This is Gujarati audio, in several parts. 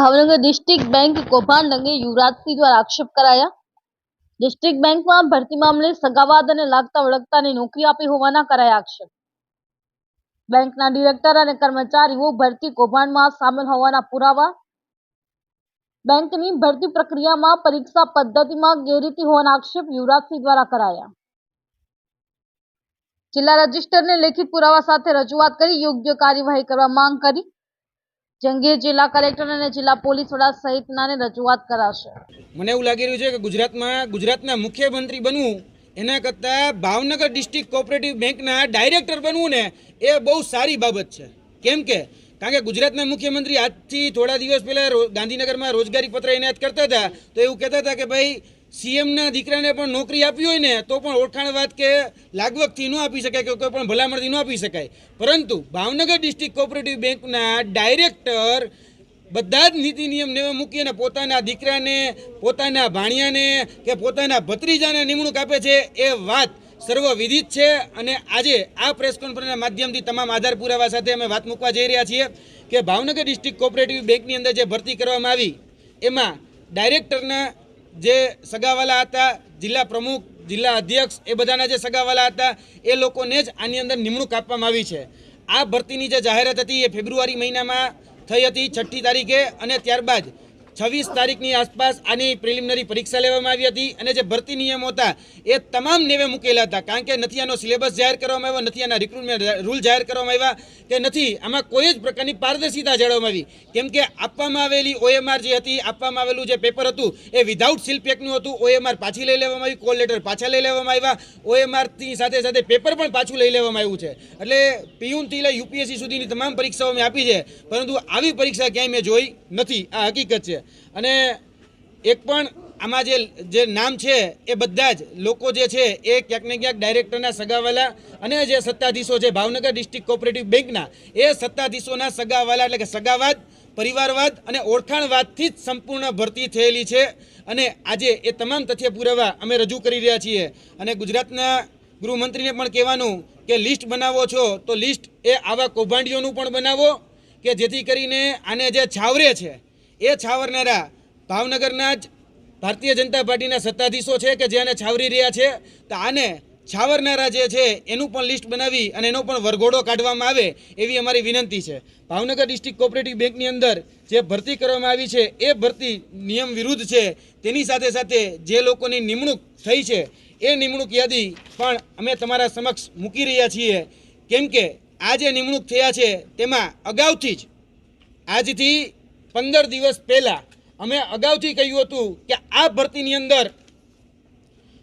ભાવનગર ડિસ્ટ્રિક્ટ બેંક કૌભાંડ અંગે યુવરાજસિંહ દ્વારા આક્ષેપ કરાયા. ડિસ્ટ્રિક્ટ બેંકમાં ભરતી મામલે સગાવાદ અને લાગતા વળગતાની નોકરી આપી હોવાના કરાયા આક્ષેપ. બેંકના ડિરેક્ટર અને કર્મચારીઓ ભરતી કૌભાંડમાં સામેલ હોવાના પુરાવા. બેંકની ભરતી પ્રક્રિયામાં પરીક્ષા પદ્ધતિમાં ગેરરીતિ હોવાના આક્ષેપ યુવરાજસિંહ દ્વારા કરાયા. જિલ્લા રજિસ્ટરને લેખિત પુરાવા સાથે રજૂઆત કરી યોગ્ય કાર્યવાહી કરવા માંગ કરી. જંગીર જિલ્લા કલેક્ટર અને જિલ્લા પોલીસ વડા સહિતનાને રજૂઆત કરાશે. મને એવું લાગી રહ્યું છે કે ગુજરાતમાં ગુજરાતના મુખ્યમંત્રી બનવું, એના કરતાં ભાવનગર ડિસ્ટ્રિક્ટ કોઓપરેટિવ બેંકના ડાયરેક્ટર બનવું ને, એ બહુ સારી બાબત છે. કેમ કે, કારણ કે ગુજરાતના મુખ્યમંત્રી આજથી થોડા દિવસ પહેલાં ગાંધીનગરમાં રોજગારી પત્ર એનાયત કરતા હતા, તો એવું કહેતા હતા કે ભાઈ સીએમના દીકરાને પણ નોકરી આપી હોય ને, તો પણ ઓળખાણ વાત કે લાગવગથી ન આપી શકાય કે કોઈ પણ ભલામણથી ન આપી શકાય. પરંતુ ભાવનગર ડિસ્ટ્રિક્ટ કોઓપરેટિવ બેંકના ડાયરેક્ટર બધા જ નીતિ નિયમ નેવા મૂકી અને પોતાના દીકરાને, પોતાના ભાણિયાને કે પોતાના ભત્રીજાને નિમણૂક આપે છે એ વાત સર્વવિદિત છે અને આજે આ પ્રેસ કોન્ફરન્સના માધ્યમથી તમામ આધાર પુરાવા સાથે અમે વાત મૂકવા જઈ રહ્યા છીએ કે ભાવનગર ડિસ્ટ્રિક્ટ કોઓપરેટિવ બેંકની અંદર જે ભરતી કરવામાં આવી, એમાં ડાયરેક્ટરના જે સગાવાલા હતા, જિલ્લા પ્રમુખ, જિલ્લા અધ્યક્ષ, એ બધાના જે સગાવાલા હતા, એ લોકોને જ આની અંદર નિમણૂક આપવામાં આવી છે. આ ભરતીની જે જાહેરાત હતી એ ફેબ્રુઆરી મહિનામાં થઈ હતી, છઠ્ઠી તારીખે અને ત્યારબાદ છવ્વીસ તારીખની આસપાસ આની પ્રિલિમિનરી પરીક્ષા લેવામાં આવી હતી અને જે ભરતી નિયમો હતા એ તમામ નેવે મૂકેલા હતા. કારણ કે નથી આનો સિલેબસ જાહેર કરવામાં આવ્યો, નથી આના રિક્રુટમેન્ટ રૂલ જાહેર કરવામાં આવ્યા કે નથી, આમાં કોઈ જ પ્રકારની પારદર્શિતા જાળવવામાં આવી. કેમ કે આપવામાં આવેલી ઓએમઆર જે હતી, આપવામાં આવેલું જે પેપર હતું, એ વિધાઉટ સીલ હતું. ઓએમઆર પાછી લઈ લેવામાં આવી કોલ લેટર પાછા લઈ લેવામાં આવ્યા. ઓએમઆરની સાથે સાથે પેપર પણ પાછું લઈ લેવામાં આવ્યું છે. એટલે પીયુનથી લઈ યુપીએસસી સુધીની તમામ પરીક્ષાઓ મેં આપી છે. પરંતુ આવી પરીક્ષા ક્યાંય મેં જોઈ નથી. આ હકીકત છે. અને એક પણ આમાં જે જે નામ છે, એ બધા જ લોકો જે છે, એ ક્યાંક ને ક્યાંક ડાયરેક્ટરના સગાવાલા અને જે સત્તાધીશો છે, ભાવનગર ડિસ્ટ્રિક્ટ કોઓપરેટિવ બેંકના એ સત્તાધીશોના સગાવાલા એટલે કે સગાવાદ, પરિવારવાદ અને ઓળખાણવાદથી જ સંપૂર્ણ ભરતી થયેલી છે. અને આજે એ તમામ તથ્ય પુરાવા અમે રજૂ કરી રહ્યા છીએ. અને ગુજરાતના ગૃહમંત્રીને પણ કહેવાનું કે લિસ્ટ બનાવો છો, તો લિસ્ટ એ આવા કૌભાંડીઓનું પણ બનાવો કે જેથી કરીને આને જે છાવરે છે એ છાવરનારા ભાવનગરના જ ભારતીય જનતા પાર્ટીના સત્તાધીશો છે કે જે આને છાવરી રહ્યા છે, તો આને છાવરનારા જે છે એનું પણ લિસ્ટ બનાવી અને એનો પણ વરઘોડો કાઢવામાં આવે એવી અમારી વિનંતી છે. ભાવનગર ડિસ્ટ્રિક્ટ કોઓપરેટિવ બેંકની અંદર જે ભરતી કરવામાં આવી છે, એ ભરતી નિયમ વિરુદ્ધ છે. તેની સાથે સાથે જે લોકોની નિમણૂક થઈ છે, એ નિમણૂક યાદી પણ અમે તમારા સમક્ષ મૂકી રહ્યા છીએ. કેમ કે આ જે નિમણૂક થયા છે, તેમાં અગાઉથી જ આજથી પંદર દિવસ પહેલાં અમે અગાઉથી કહ્યું હતું કે આ ભરતીની અંદર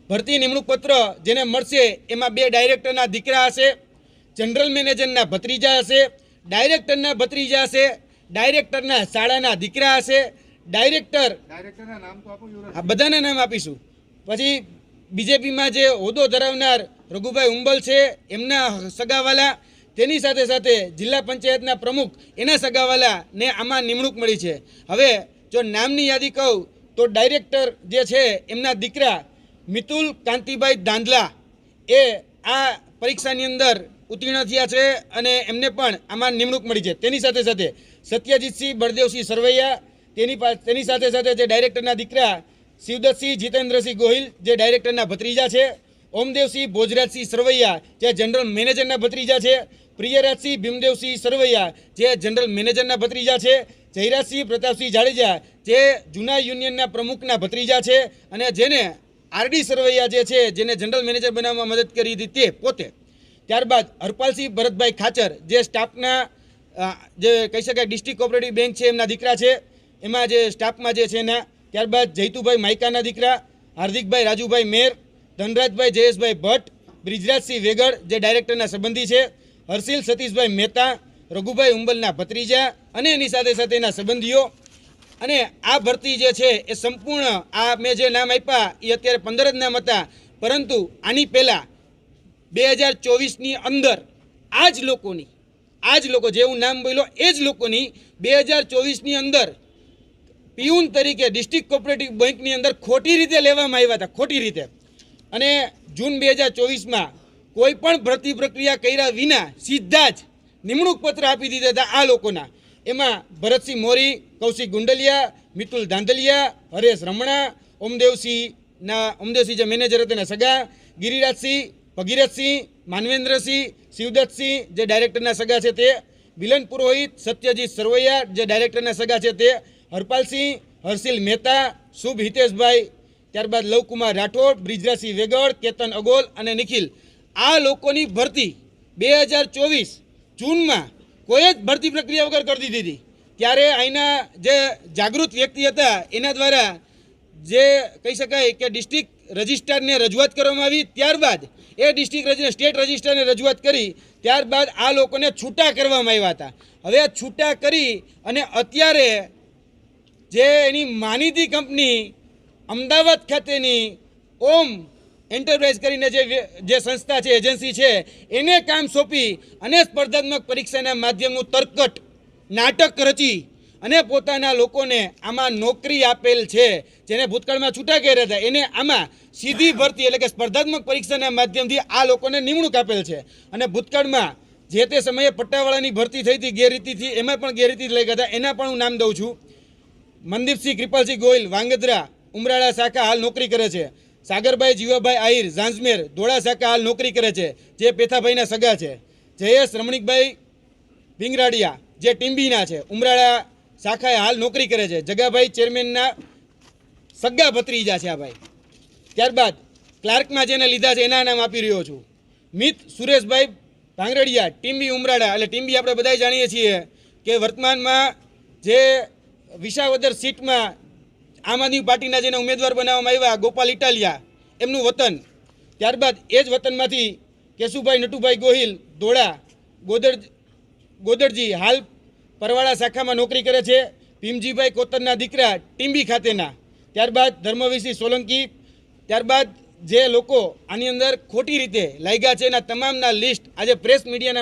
ભરતી નિમણૂક પત્ર જેને મળશે એમાં બે ડાયરેક્ટરના દીકરા હશે જનરલ મેનેજરના ભત્રીજા હશે ડાયરેક્ટરના ભત્રીજા હશે ડાયરેક્ટરના શાળાના દીકરા હશે ડાયરેક્ટર આ બધાના નામ આપીશું. પછી બીજેપીમાં જે હોદ્દો ધરાવનાર રઘુભાઈ ઉંબલ છે એમના સગાવાલા તેની સાથે સાથે જિલ્લા પંચાયતના પ્રમુખ એના સગાવાલાને આમાં નિમણૂક મળી છે. હવે જો નામની યાદી કહું, તો ડાયરેક્ટર જે છે એમના દીકરા મિતુલ કાંતિભાઈ દાંધલા એ આ પરીક્ષાની અંદર ઉત્તીર્ણ થયા છે અને એમને પણ આમાં નિમણૂક મળી છે. તેની સાથે સાથે સત્યજીતસિંહ બળદેવસિંહ સરવૈયા, તેની તેની સાથે સાથે જે ડાયરેક્ટરના દીકરા શિવદત્તસિંહ જીતેન્દ્રસિંહ ગોહિલ, જે ડાયરેક્ટરના ભત્રીજા છે ઓમદેવસિંહ ભોજરાજસિંહ સરવૈયા, જે જનરલ મેનેજરના ભત્રીજા છે. પ્રિયરાજસિંહ ભીમદેવસિંહ સરવૈયા, જે જનરલ મેનેજરના ભત્રીજા છે. જયરાજસિંહ પ્રતાપસિંહ જાડેજા, જે જૂના યુનિયનના પ્રમુખના ભત્રીજા છે અને જેને આરડી સરવૈયા જે છે, જેને જનરલ મેનેજર બનાવવામાં મદદ કરી હતી તે પોતે. ત્યારબાદ હરપાલસિંહ ભરતભાઈ ખાચર, જે સ્ટાફના જે કહી શકાય ડિસ્ટ્રિક્ટ કોઓપરેટિવ બેંક છે એમના દીકરા છે. એમાં જે સ્ટાફમાં જે છે એના. ત્યારબાદ જૈતુભાઈ માઇકાના દીકરા, હાર્દિકભાઈ રાજુભાઈ મેર ધનરાજભાઈ જયેશભાઈ ભટ્ટ, બ્રિજરાજસિંહ વેગડ જે ડાયરેક્ટરના સંબંધી છે હર્ષિલ સતીશભાઈ મહેતા, રઘુભાઈ ઉંબલના ભત્રીજા અને એની સાથે સાથે એના સંબંધીઓ. અને આ ભરતી જે છે એ સંપૂર્ણ આ મેં જે નામ આપ્યા એ અત્યારે પંદર જ નામ હતા, પરંતુ આની પહેલાં બે હજાર ચોવીસની અંદર આ જ લોકોની આ જ લોકો જે હું નામ બોલ્યો એ જ લોકોની બે હજાર ચોવીસની અંદર પીઉન તરીકે ડિસ્ટ્રિક્ટ કોઓપરેટિવ બેંકની અંદર ખોટી રીતે લેવામાં આવ્યા હતા, ખોટી રીતે. અને જૂન બે હજાર ચોવીસમાં કોઈ પણ ભરતી પ્રક્રિયા કર્યા વિના સીધા જ નિમણૂક પત્ર આપી દીધા હતા આ લોકોના. એમાં ભરતસિંહ મોરી, કૌશિક ગુંડલિયા, મિતુલ ધાંધલિયા, હરેશ રમણા, ઓમદેવસિંહના, ઓમદેવસિંહ જે મેનેજર હતા એના સગા, ગિરિરાજસિંહ, ભગીરથસિંહ, માનવેન્દ્રસિંહ, શિવદત્તસિંહ જે ડાયરેક્ટરના સગા છે તે બિલન પુરોહિત, સત્યજીત સરવૈયા જે ડાયરેક્ટરના સગા છે તે, હરપાલસિંહ, હર્ષિલ મહેતા, શુભ હિતેશભાઈ ત્યારબાદ લવકુમાર રાઠોડ બ્રિજરાસિંહ વેગડ, કેતન અગોલ અને નિખિલ. આ લોકોની ભરતી બે હજાર ચોવીસ જૂનમાં કોઈ જ ભરતી પ્રક્રિયા વગર કરી દીધી હતી. ત્યારે અહીંના જે જાગૃત વ્યક્તિ હતા, એના દ્વારા જે કહી શકાય કે ડિસ્ટ્રિક્ટ રજિસ્ટ્રારને રજૂઆત કરવામાં આવી. ત્યારબાદ એ ડિસ્ટ્રિક્ટ રજિ, સ્ટેટ રજિસ્ટ્રારને રજૂઆત કરી. ત્યારબાદ આ લોકોને છૂટા કરવામાં આવ્યા હતા. હવે છૂટા કરી અને અત્યારે જે એની માનીતી કંપની અમદાવાદ ખાતેની ઓમ એન્ટરપ્રાઇઝ કરીને જે જે સંસ્થા છે, એજન્સી છે, એને કામ સોંપી અને સ્પર્ધાત્મક પરીક્ષાના માધ્યમનું તરકટ, નાટક રચી અને પોતાના લોકોને આમાં નોકરી આપેલ છે, જેને ભૂતકાળમાં છૂટા કર્યા હતા. એને આમાં સીધી ભરતી એટલે કે સ્પર્ધાત્મક પરીક્ષાના માધ્યમથી આ લોકોને નિમણૂક આપેલ છે. અને ભૂતકાળમાં જે તે સમયે પટ્ટાવાળાની ભરતી થઈ હતી, ગેરરીતિથી, એમાં પણ ગેરરીતિ લઈ ગયા હતા. એના પણ હું નામ દઉં છું. મનદીપસિંહ કૃપાલસિંહ ગોયલ વાંગદ્રા ઉમરાળા શાખા હાલ નોકરી કરે છે. સાગરભાઈ, જીવાભાઈ, આહિર, ઝાંઝમેર, ધોળા શાખા હાલ નોકરી કરે છે, જે પેથાભાઈના સગા છે. જયેશ, રમણીકભાઈ ભીંગરાડિયા જે ટીમ્બીના છે. ઉમરાળા શાખાએ હાલ નોકરી કરે છે. જગાભાઈ ચેરમેનના સગા ભત્રીજા છે આ ભાઈ. ત્યારબાદ ક્લાર્કમાં જેને લીધા છે, એના નામ આપી રહ્યો છું. મિત, સુરેશભાઈ ભાંગરડિયા ટીમ્બી ઉમરાળા, એટલે ટીમ્બી આપણે બધા જાણીએ છીએ કે વર્તમાનમાં જે વિસાવદર સીટમાં આમ આદમી પાર્ટીના જેને ઉમેદવાર બનાવવામાં આવ્યા, ગોપાલ ઇટાલિયા, એમનું વતન. ત્યારબાદ એ જ વતનમાંથી કેશુભાઈ નટુભાઈ ગોહિલ, ધોળા, ગોદર, ગોદરજી હાલ પરવાળા શાખામાં નોકરી કરે છે. ભીમજીભાઈ કોતરના દીકરા ટીંબી ખાતેના. ત્યારબાદ ધર્મવીરસિંહ સોલંકી, ત્યારબાદ જે લોકો આની અંદર ખોટી રીતે લાગ્યા છે એના તમામના લિસ્ટ આજે પ્રેસ મીડિયાના